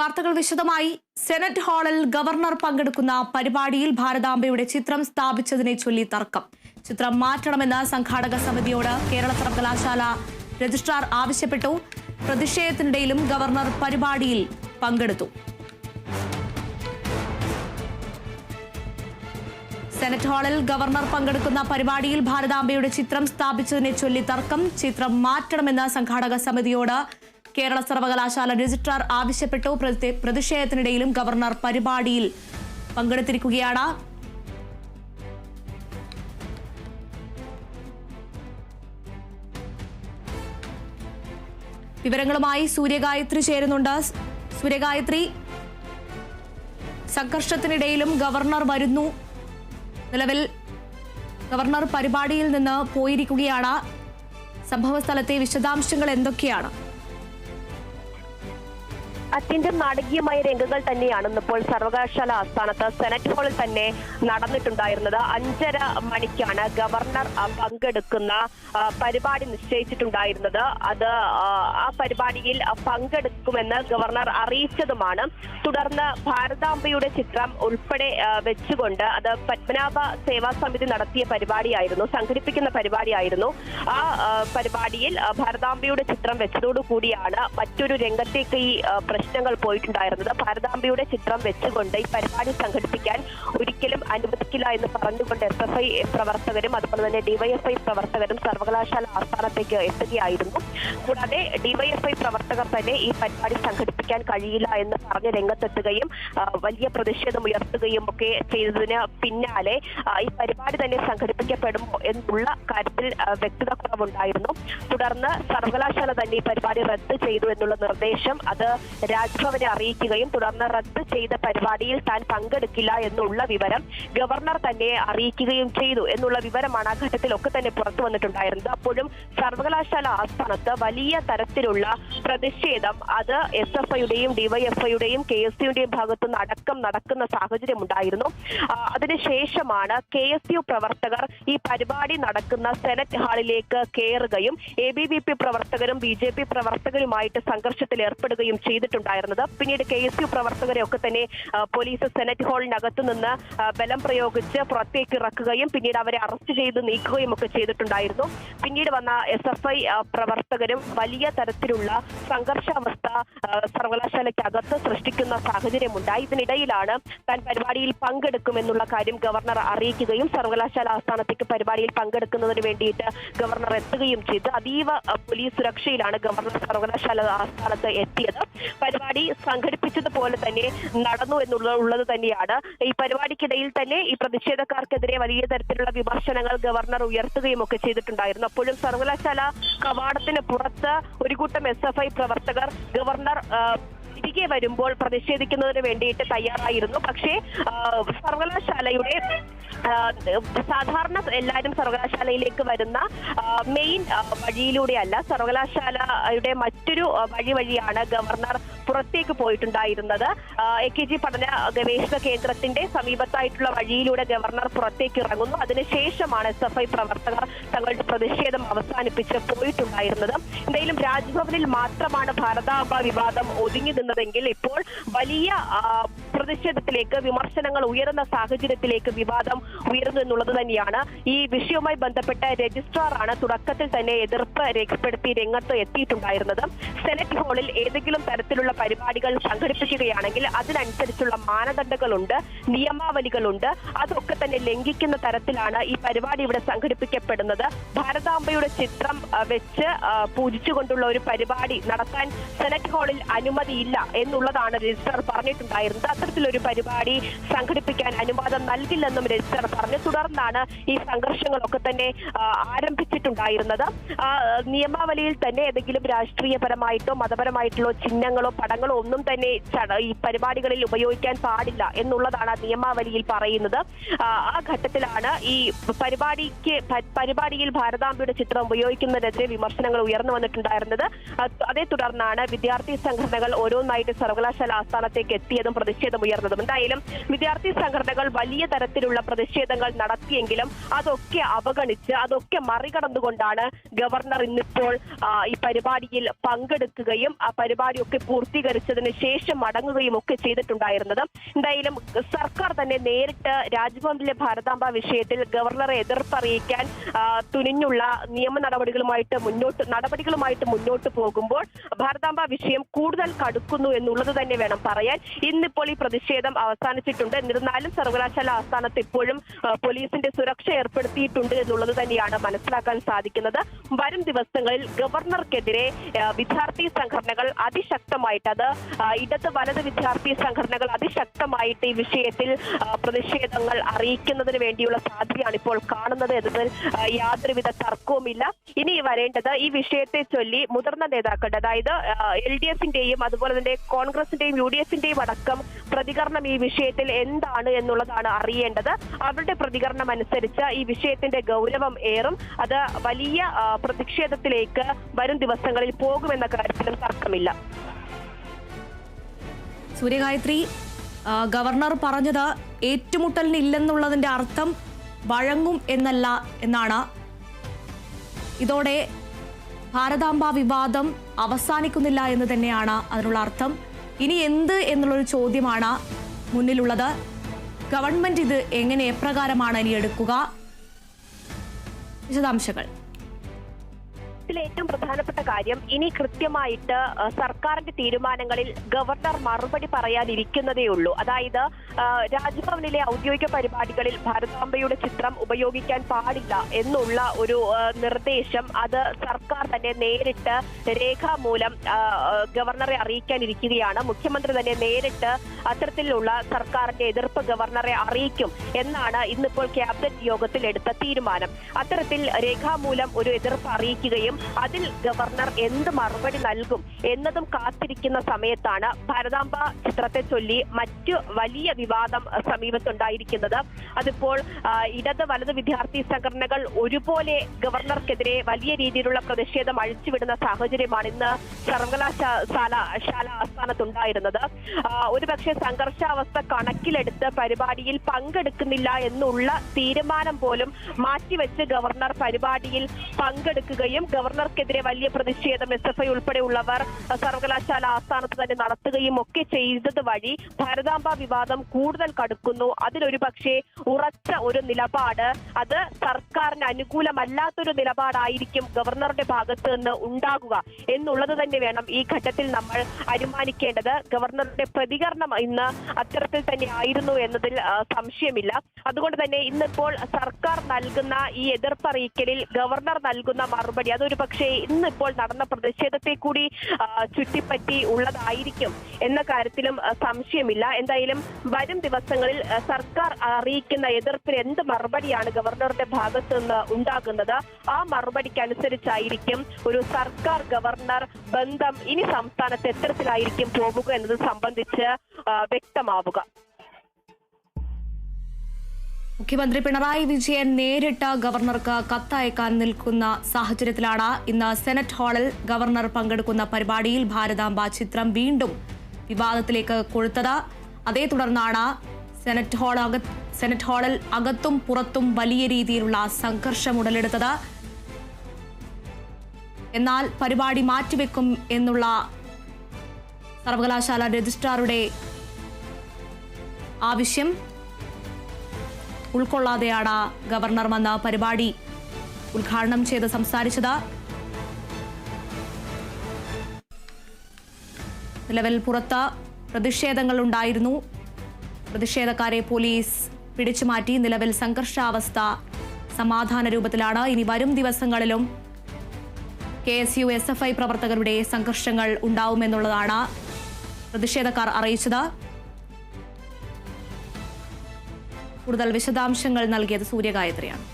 വാർത്തകൾ വിശദമായി. സെനറ്റ് ഹാളിൽ ഗവർണർ പങ്കെടുക്കുന്ന പരിപാടിയിൽ ഭാരതാംബയുടെ ചിത്രം സ്ഥാപിച്ചതിനെ ചൊല്ലി തർക്കം. ചിത്രം മാറ്റണമെന്ന് സംഘാടക സമിതിയോട് കേരള സർവകലാശാല രജിസ്ട്രാർ ആവശ്യപ്പെട്ടു. പ്രതിഷേധത്തിനിടയിലും ഗവർണർ പരിപാടിയിൽ പങ്കെടുത്തു. സെനറ്റ് ഹാളിൽ ഗവർണർ പങ്കെടുക്കുന്ന പരിപാടിയിൽ ഭാരതാംബയുടെ ചിത്രം സ്ഥാപിച്ചതിനെ ചൊല്ലി തർക്കം. ചിത്രം മാറ്റണമെന്ന് സംഘാടക സമിതിയോട് കേരള സർവകലാശാല രജിസ്ട്രാർ ആവശ്യപ്പെട്ടു. പ്രതി- പ്രതിഷേധത്തിനിടയിലും ഗവർണർ പരിപാടിയിൽ പങ്കെടുത്തിരിക്കുകയാണ്. വിവരങ്ങളുമായി സൂര്യഗായത്രി ചേരുന്നുണ്ട്. സൂര്യഗായത്രി സംഘർഷത്തിനിടയിലും ഗവർണർ വരുന്നു. നിലവിൽ ഗവർണർ പരിപാടിയിൽ നിന്ന് പോയിരിക്കുകയാണ്. സംഭവസ്ഥലത്തെ വിശദാംശങ്ങൾ എന്തൊക്കെയാണ്? അത്യന്തം നാടകീയമായ രംഗങ്ങൾ തന്നെയാണ് ഇന്നിപ്പോൾ സർവകലാശാല ആസ്ഥാനത്ത് സെനറ്റ് ഹാളിൽ തന്നെ നടന്നിട്ടുണ്ടായിരുന്നത്. അഞ്ചര മണിക്കാണ് ഗവർണർ പങ്കെടുക്കുന്ന പരിപാടി നിശ്ചയിച്ചിട്ടുണ്ടായിരുന്നത്. അത് ആ, പരിപാടിയിൽ പങ്കെടുക്കുമെന്ന് ഗവർണർ അറിയിച്ചതുമാണ്. തുടർന്ന് ഭാരതാംബയുടെ ചിത്രം ഉൾപ്പെടെ വെച്ചുകൊണ്ട് അത് പത്മനാഭ സേവാ സമിതി നടത്തിയ പരിപാടിയായിരുന്നു സംഘടിപ്പിക്കുന്ന പരിപാടിയായിരുന്നു. ആ പരിപാടിയിൽ ഭാരതാംബയുടെ ചിത്രം വെച്ചതോടുകൂടിയാണ് മറ്റൊരു രംഗത്തേക്ക് ഈ ആ, പ്രശ്നങ്ങൾ പോയിട്ടുണ്ടായിരുന്നത്. ഭാരതാംബയുടെ ചിത്രം വെച്ചുകൊണ്ട് ഈ പരിപാടി സംഘടിപ്പിക്കാൻ ഒരിക്കലും അനുവദിക്കില്ല എന്ന് പറഞ്ഞുകൊണ്ട് എസ് എഫ് ഐ പ്രവർത്തകരും അതുപോലെ തന്നെ ഡിവൈഎഫ്ഐ പ്രവർത്തകരും സർവകലാശാല ആസ്ഥാനത്തേക്ക് എത്തുകയായിരുന്നു. കൂടാതെ ഡിവൈഎഫ്ഐ പ്രവർത്തകർ തന്നെ ഈ പരിപാടി സംഘടിപ്പിക്കാൻ കഴിയില്ല എന്ന് പറഞ്ഞ് രംഗത്തെത്തുകയും വലിയ പ്രതിഷേധം ഉയർത്തുകയും ഒക്കെ ചെയ്തതിന് പിന്നാലെ ഈ പരിപാടി തന്നെ സംഘടിപ്പിക്കപ്പെടുമോ എന്നുള്ള കാര്യത്തിൽ വ്യക്തത കുറവുണ്ടായിരുന്നു. തുടർന്ന് സർവകലാശാല തന്നെ ഈ പരിപാടി റദ്ദ് ചെയ്തു എന്നുള്ള നിർദ്ദേശം അത് രാജ്ഭവനെ അറിയിക്കുകയും തുടർന്ന് റദ്ദ് ചെയ്ത പരിപാടിയിൽ താൻ പങ്കെടുക്കില്ല എന്നുള്ള വിവരം ഗവർണർ തന്നെ അറിയിക്കുകയും ചെയ്തു എന്നുള്ള വിവരമാണ് ആ ഘട്ടത്തിലൊക്കെ തന്നെ പുറത്തു വന്നിട്ടുണ്ടായിരുന്നത്. അപ്പോഴും സർവകലാശാല ആസ്ഥാനത്ത് വലിയ തരത്തിലുള്ള പ്രതിഷേധം അത് എസ് എഫ് ഐയുടെയും ഡിവൈഎഫ്ഐയുടെയും കെ എസ് യുടെയും ഭാഗത്തുനിന്ന് അടക്കം നടക്കുന്ന സാഹചര്യം ഉണ്ടായിരുന്നു അതിനുശേഷമാണ് കെ എസ് യു പ്രവർത്തകർ ഈ പരിപാടി നടക്കുന്ന സെനറ്റ് ഹാളിലേക്ക് കയറുകയും എ ബി വി പി പ്രവർത്തകരും ബി ജെ പി പ്രവർത്തകരുമായിട്ട് സംഘർഷത്തിൽ ഏർപ്പെടുകയും ചെയ്തിട്ടുണ്ടായിരുന്നത് പിന്നീട് കെ എസ് യു പ്രവർത്തകരെ ഒക്കെ തന്നെ പോലീസ് സെനറ്റ് ഹാളിനകത്തു നിന്ന് ബലം പ്രയോഗിച്ച് പുറത്തേക്ക് ഇറക്കുകയും പിന്നീട് അവരെ അറസ്റ്റ് ചെയ്ത് നീക്കുകയും ഒക്കെ ചെയ്തിട്ടുണ്ടായിരുന്നു. പിന്നീട് വന്ന എസ് എഫ് ഐ പ്രവർത്തകരും വലിയ തരത്തിലുള്ള സംഘർഷാവസ്ഥ സർവകലാശാലയ്ക്കകത്ത് സൃഷ്ടിക്കുന്ന സാഹചര്യമുണ്ടായി. ഇതിനിടയിലാണ് താൻ പരിപാടിയിൽ പങ്കെടുക്കുമെന്നുള്ള കാര്യം ഗവർണർ അറിയിക്കുകയും സർവകലാശാല ആസ്ഥാനത്തേക്ക് പരിപാടിയിൽ പങ്കെടുക്കുന്നതിന് വേണ്ടിയിട്ട് ഗവർണർ എത്തുകയും ചെയ്തു. അതീവ പോലീസ് സുരക്ഷയിലാണ് ഗവർണർ സർവകലാശാല ആസ്ഥാനത്ത് എത്തിയത്. പരിപാടി സംഘടിപ്പിച്ചതുപോലെ തന്നെ നടന്നു എന്നുള്ളത് തന്നെയാണ്. ഈ പരിപാടിക്കിടയിൽ തന്നെ ഈ പ്രതിഷേധക്കാർക്കെതിരെ വലിയ തരത്തിലുള്ള വിമർശനങ്ങൾ ഗവർണർ ഉയർത്തുകയും ഒക്കെ ചെയ്തിട്ടുണ്ടായിരുന്നു. അപ്പോഴും സർവകലാശാല കവാടത്തിന് പുറത്ത് ഒരു കൂട്ടം എസ് എഫ് ഐ പ്രവർത്തകർ ഗവർണർ തിരികെ വരുമ്പോൾ പ്രതിഷേധിക്കുന്നതിന് വേണ്ടിയിട്ട് തയ്യാറായിരുന്നു. പക്ഷേ സർവകലാശാലയുടെ സാധാരണ എല്ലാവരും സർവകലാശാലയിലേക്ക് വരുന്ന മെയിൻ വഴിയിലൂടെയല്ല സർവകലാശാലയുടെ മറ്റൊരു വഴി വഴിയാണ് ഗവർണർ പുറത്തേക്ക് പോയിട്ടുണ്ടായിരുന്നത്. എ കെ ജി പഠന ഗവേഷണ കേന്ദ്രത്തിന്റെ സമീപത്തായിട്ടുള്ള വഴിയിലൂടെ ഗവർണർ പുറത്തേക്ക് ഇറങ്ങുന്നു. അതിനുശേഷമാണ് എസ് എഫ് ഐ പ്രവർത്തകർ തങ്ങളുടെ പ്രതിഷേധം അവസാനിപ്പിച്ച് പോയിട്ടുണ്ടായിരുന്നത്. എന്തായാലും രാജ്ഭവനിൽ മാത്രമാണ് ഭാരതാംബ വിവാദം ഒതുങ്ങി നിന്നതെങ്കിൽ ഇപ്പോൾ വലിയ പ്രതിഷേധത്തിലേക്ക് വിമർശനങ്ങൾ ഉയരുന്ന സാഹചര്യത്തിലേക്ക് വിവാദം ഉയരുന്നു എന്നുള്ളത് തന്നെയാണ്. ഈ വിഷയവുമായി ബന്ധപ്പെട്ട രജിസ്ട്രാറാണ് തുടക്കത്തിൽ തന്നെ എതിർപ്പ് രേഖപ്പെടുത്തി രംഗത്ത് എത്തിയിട്ടുണ്ടായിരുന്നത്. സെനറ്റ് ഹാളിൽ ഏതെങ്കിലും തരത്തിലുള്ള പരിപാടികൾ സംഘടിപ്പിക്കുകയാണെങ്കിൽ അതിനനുസരിച്ചുള്ള മാനദണ്ഡങ്ങളുണ്ട് നിയമാവലികളുണ്ട്. അതൊക്കെ തന്നെ ലംഘിക്കുന്ന തരത്തിലാണ് ഈ പരിപാടി ഇവിടെ സംഘടിപ്പിക്കപ്പെടുന്നത്. ഭാരതാംബയുടെ ചിത്രം വെച്ച് പൂജിച്ചുകൊണ്ടുള്ള ഒരു പരിപാടി നടത്താൻ സെനറ്റ് ഹാളിൽ അനുമതിയില്ല എന്നുള്ളതാണ് രജിസ്ട്രാർ പറഞ്ഞിട്ടുണ്ടായിരുന്നത്. അത്തരത്തിലൊരു പരിപാടി സംഘടിപ്പിക്കാൻ അനുവാദം നൽകില്ലെന്നും രജിസ്റ്റർ പറഞ്ഞു. തുടർന്നാണ് ഈ സംഘർഷങ്ങളൊക്കെ തന്നെ ആരംഭിച്ചിട്ടുണ്ടായിരുന്നത്. നിയമാവലിയിൽ തന്നെ ഏതെങ്കിലും രാഷ്ട്രീയപരമായിട്ടോ മതപരമായിട്ടുള്ള ചിഹ്നങ്ങളോ പടങ്ങളോ ഒന്നും തന്നെ ഈ പരിപാടികളിൽ ഉപയോഗിക്കാൻ പാടില്ല എന്നുള്ളതാണ് നിയമാവലിയിൽ പറയുന്നത്. ആ, ഘട്ടത്തിലാണ് ഈ പരിപാടിക്ക് പരിപാടിയിൽ ഭാരതാംബയുടെ ചിത്രം ഉപയോഗിക്കുന്നതിനെതിരെ വിമർശനങ്ങൾ ഉയർന്നു വന്നിട്ടുണ്ടായിരുന്നത്. അതേ തുടർന്നാണ് വിദ്യാർത്ഥി സംഘടനകൾ ഓരോന്നായിട്ട് സർവകലാശാല ആസ്ഥാനത്തേക്ക് എത്തിയതും പ്രതിഷേധം ഉയർന്നതും. എന്തായാലും വിദ്യാർത്ഥി സംഘടനകൾ വലിയ തരത്തിലുള്ള പ്രതിഷേധങ്ങൾ നടത്തിയെങ്കിലും അതൊക്കെ അവഗണിച്ച് അതൊക്കെ മറികടന്നുകൊണ്ടാണ് ഗവർണർ ഇന്നിപ്പോൾ ഈ പരിപാടിയിൽ പങ്കെടുക്കുകയും ആ പരിപാടിയൊക്കെ പൂർത്തീകരിച്ചതിന് ശേഷം മടങ്ങുകയും ഒക്കെ ചെയ്തിട്ടുണ്ടായിരുന്നത്. എന്തായാലും സർക്കാർ തന്നെ നേരിട്ട് രാജ്ഭവനിലെ ഭാരതാംബ വിഷയത്തിൽ ഗവർണറെ എതിർപ്പറിയിക്കാൻ തുനിഞ്ഞുള്ള നിയമ നടപടികളുമായിട്ട് മുന്നോട്ട് നടപടികളുമായിട്ട് മുന്നോട്ട് പോകുമ്പോൾ ഭാരതാംബ വിഷയം കൂടുതൽ കടുക്കുന്നു എന്നുള്ളത് തന്നെ വേണം പറയാൻ. ഇന്നിപ്പോൾ ഈ പ്രതിഷേധം അവസാനിച്ചിട്ടുണ്ട്. എന്നിരുന്നാലും സർവകലാശാല ആസ്ഥാനത്ത് ഇപ്പോഴും പോലീസിന്റെ സുരക്ഷ ഏർപ്പെടുത്തിയിട്ടുണ്ട് എന്നുള്ളത് തന്നെയാണ് മനസ്സിലാക്കാൻ സാധിക്കുന്നത്. വരും ദിവസങ്ങളിൽ ഗവർണർക്കെതിരെ വിദ്യാർത്ഥി സംഘടനകൾ അതിശക്തമായിട്ട് അത് ഇടത് വലത് വിദ്യാർത്ഥി സംഘടനകൾ അതിശക്തമായിട്ട് ഈ വിഷയത്തിൽ പ്രതിഷേധങ്ങൾ അറിയിക്കുന്നതിന് വേണ്ടിയുള്ള സാധ്യതയാണ് ഇപ്പോൾ കാണുന്നത് എന്നതിൽ യാതൊരുവിധ തർക്കവുമില്ല. ഇനി വരേണ്ടത് ഈ വിഷയത്തെ ചൊല്ലി മുതിർന്ന നേതാക്കളുടെ അതായത് എൽ ഡി എഫിന്റെയും അതുപോലെ തന്നെ കോൺഗ്രസിന്റെയും യു ഡി എഫിന്റെയും അടക്കം പ്രതികരണം ഈ വിഷയത്തിൽ എന്താണ് എന്നുള്ളതാണ് അറിയേണ്ടത്. അവരുടെ പ്രതികരണം അനുസരിച്ച് ഈ വിഷയത്തിന്റെ ഗൗരവം ഏറും. അത് വലിയ പ്രതിഷേധത്തിലേക്ക് വരും ദിവസങ്ങളിൽ പോകുമെന്ന കാര്യത്തിലും തർക്കമില്ല. സൂര്യഗായത്രി ഗവർണർ പറഞ്ഞത് ഏറ്റുമുട്ടലിന് ഇല്ലെന്നുള്ളതിന്റെ അർത്ഥം വഴങ്ങും എന്നല്ല എന്നാണ്. ഇതോടെ ഭാരതാംബ വിവാദം അവസാനിക്കുന്നില്ല എന്ന് തന്നെയാണ് അതിനുള്ള അർത്ഥം. ഇനി എന്ത് എന്നുള്ളൊരു ചോദ്യമാണ് മുന്നിലുള്ളത്. ഗവൺമെന്റ് ഇത് എങ്ങനെ എപ്രകാരമാണ് ഇനി എടുക്കുക? വിശദാംശങ്ങൾ. ഇതിൽ ഏറ്റവും പ്രധാനപ്പെട്ട കാര്യം ഇനി കൃത്യമായിട്ട് സർക്കാരിന്റെ തീരുമാനങ്ങളിൽ ഗവർണർ മറുപടി പറയാനിരിക്കുന്നതേ ഉള്ളൂ. അതായത് രാജ്ഭവനിലെ ഔദ്യോഗിക പരിപാടികളിൽ ഭാരതാംബയുടെ ചിത്രം ഉപയോഗിക്കാൻ പാടില്ല എന്നുള്ള ഒരു നിർദ്ദേശം അത് സർക്കാർ തന്നെ നേരിട്ട് രേഖാമൂലം ഗവർണറെ അറിയിക്കാനിരിക്കുകയാണ്. മുഖ്യമന്ത്രി തന്നെ നേരിട്ട് അത്തരത്തിലുള്ള സർക്കാരിന്റെ എതിർപ്പ് ഗവർണറെ അറിയിക്കും എന്നാണ് ഇന്നിപ്പോൾ ക്യാബിനറ്റ് യോഗത്തിൽ എടുത്ത തീരുമാനം. അത്തരത്തിൽ രേഖാമൂലം ഒരു എതിർപ്പ് അറിയിക്കുകയും അതിൽ ഗവർണർ എന്ത് മറുപടി നൽകും എന്നതും കാത്തിരിക്കുന്ന സമയത്താണ് ഭാരതാംബ ചിത്രത്തെ ചൊല്ലി മറ്റു വലിയ വിവാദം സമീപത്തുണ്ടായിരിക്കുന്നത്. അതിപ്പോൾ ഇടത് വലത് വിദ്യാർത്ഥി സംഘടനകൾ ഒരുപോലെ ഗവർണർക്കെതിരെ വലിയ രീതിയിലുള്ള പ്രതിഷേധം അഴിച്ചുവിടുന്ന സാഹചര്യമാണ് ഇന്ന് സർവകലാശാല ശാല ആസ്ഥാനത്തുണ്ടായിരുന്നത്. ഒരുപക്ഷെ സംഘർഷാവസ്ഥ കണക്കിലെടുത്ത് പരിപാടിയിൽ പങ്കെടുക്കുന്നില്ല എന്നുള്ള തീരുമാനം പോലും മാറ്റിവെച്ച് ഗവർണർ പരിപാടിയിൽ പങ്കെടുക്കുകയും ഗവർണർക്കെതിരെ വലിയ പ്രതിഷേധം എസ് എഫ് ഐ ഉൾപ്പെടെയുള്ളവർ സർവകലാശാല ആസ്ഥാനത്ത് തന്നെ നടത്തുകയും ഒക്കെ ചെയ്തത് വഴി ഭാരതാംബ വിവാദം കൂടുതൽ കടുക്കുന്നു. അതിലൊരു പക്ഷേ ഉറച്ച ഒരു നിലപാട്. അത് സർക്കാരിന് അനുകൂലമല്ലാത്തൊരു നിലപാടായിരിക്കും ഗവർണറുടെ ഭാഗത്ത് നിന്ന് ഉണ്ടാകുക എന്നുള്ളത് തന്നെ വേണം ഈ ഘട്ടത്തിൽ നമ്മൾ അനുമാനിക്കേണ്ടത്. ഗവർണറുടെ പ്രതികരണം ഇന്ന് അത്തരത്തിൽ തന്നെ ആയിരുന്നു എന്നതിൽ സംശയമില്ല. അതുകൊണ്ട് തന്നെ ഇന്നിപ്പോൾ സർക്കാർ നൽകുന്ന ഈ എതിർപ്പറിയിക്കലിൽ ഗവർണർ നൽകുന്ന മറുപടി അതൊരു പക്ഷേ ഇന്നിപ്പോൾ നടന്ന പ്രതിഷേധത്തെ കൂടി ചുറ്റിപ്പറ്റി ഉള്ളതായിരിക്കും എന്ന കാര്യത്തിലും സംശയമില്ല. എന്തായാലും വരും ദിവസങ്ങളിൽ സർക്കാർ അറിയിക്കുന്ന എതിർപ്പിന് എന്ത് മറുപടിയാണ് ഗവർണറുടെ ഭാഗത്ത് നിന്ന് ഉണ്ടാകുന്നത്? ആ മറുപടിക്കനുസരിച്ചായിരിക്കും ഒരു സർക്കാർ ഗവർണർ ബന്ധം ഇനി സംസ്ഥാനത്ത് എത്തരത്തിലായിരിക്കും പോകുക എന്നത് സംബന്ധിച്ച് വ്യക്തമാവുക. മുഖ്യമന്ത്രി പിണറായി വിജയൻ നേരിട്ട് ഗവർണർക്ക് കത്തയക്കാൻ നിൽക്കുന്ന സാഹചര്യത്തിലാണ് ഇന്ന് സെനറ്റ് ഹാളിൽ ഗവർണർ പങ്കെടുക്കുന്ന പരിപാടിയിൽ ഭാരതാംബ ചിത്രം വീണ്ടും വിവാദത്തിലേക്ക് കൊഴുത്തത്. അതേ തുടർന്നാണ് സെനറ്റ് ഹാൾ സെനറ്റ് ഹാളിൽ അകത്തും പുറത്തും വലിയ രീതിയിലുള്ള സംഘർഷം ഉടലെടുത്തത്. എന്നാൽ പരിപാടി മാറ്റിവെക്കും എന്നുള്ള സർവകലാശാല രജിസ്ട്രാറുടെ ആവശ്യം ഉൾക്കൊള്ളാതെയാണ് ഗവർണർ വന്ന പരിപാടി. ഉദ്ഘാടനം ചെയ്ത് സംസാരിച്ചത് നിലവിൽ പുറത്ത് പ്രതിഷേധങ്ങൾ ഉണ്ടായിരുന്നു. പ്രതിഷേധക്കാരെ പോലീസ് പിടിച്ചുമാറ്റി നിലവിൽ സംഘർഷാവസ്ഥ സമാധാന രൂപത്തിലാണ്. ഇനി വരും ദിവസങ്ങളിലും K S U S F I പ്രവർത്തകരുടെ സംഘർഷങ്ങൾ ഉണ്ടാവുമെന്നുള്ളതാണ് പ്രതിഷേധക്കാർ അറിയിച്ചത്. കൂടുതൽ വിശദാംശങ്ങൾ നൽകിയത് സൂര്യഗായത്രിയാണ്.